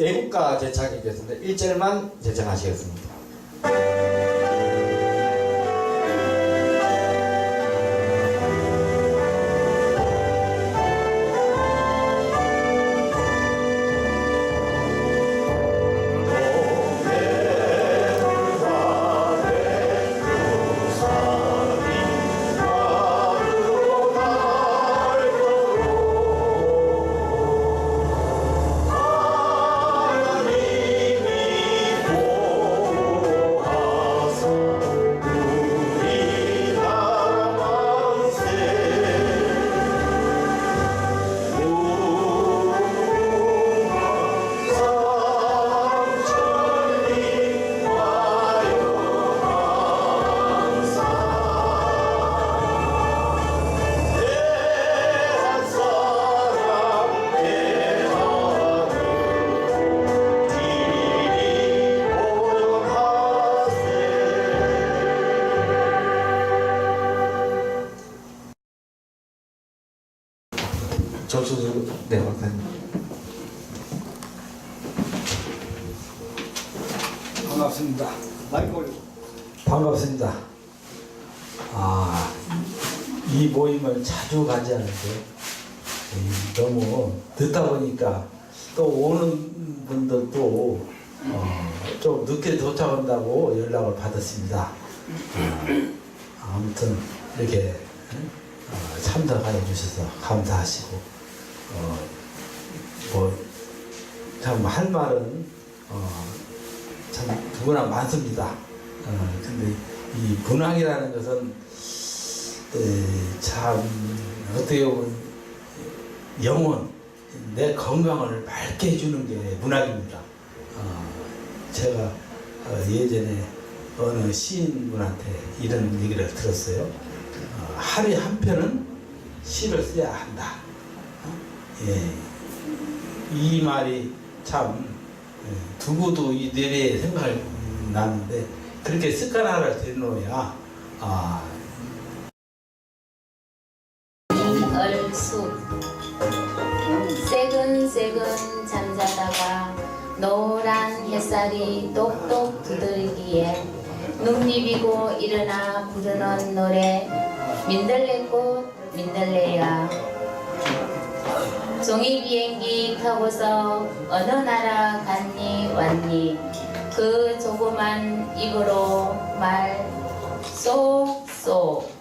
애국가 제창이겠습니다. 1절만 제창하시겠습니다 조수수 네 박사님 반갑습니다. 마이크 올리고. 반갑습니다. 아, 이 모임을 자주 가지 않은데 이, 너무 듣다 보니까 또 오는 분들도 어, 좀 늦게 도착한다고 연락을 받았습니다. 아, 아무튼 이렇게 어, 참석해 주셔서 감사하시고 어, 뭐참 할 말은 어, 참 누구나 많습니다. 어, 근데 이 문학이라는 것은 에, 참 어떻게 보면 영혼, 내 건강을 맑게 해주는 게 문학입니다. 어, 제가 어, 예전에 어느 시인분한테 이런 얘기를 들었어요. 어, 하루에 한 편은 시를 써야 한다. 어? 예. 이 말이 참 예, 두고도 이 내리에 생각이 나는데 그렇게 습관 하나를 들여놓아야 아, 얼쑥 새근새근 잠자다가 노란 햇살이 똑똑 두들기에 눈입이고 일어나 부르는 노래 민들레꽃 민들레야 종이 비행기 타고서 어느 나라 갔니 왔니? 그 조그만 입으로 말 쏙쏙.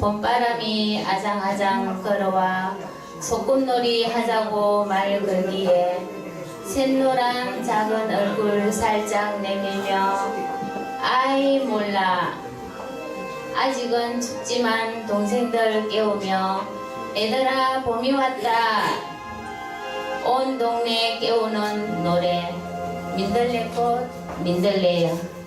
봄바람이 아장아장 걸어와 소꿉놀이 하자고 말 걸기에 샛노란 작은 얼굴 살짝 내밀며 아이 몰라. 아직은 춥지만 동생들 깨우며 얘들아 봄이 왔다. 온 동네 깨우는 노래 민들레꽃 민들레야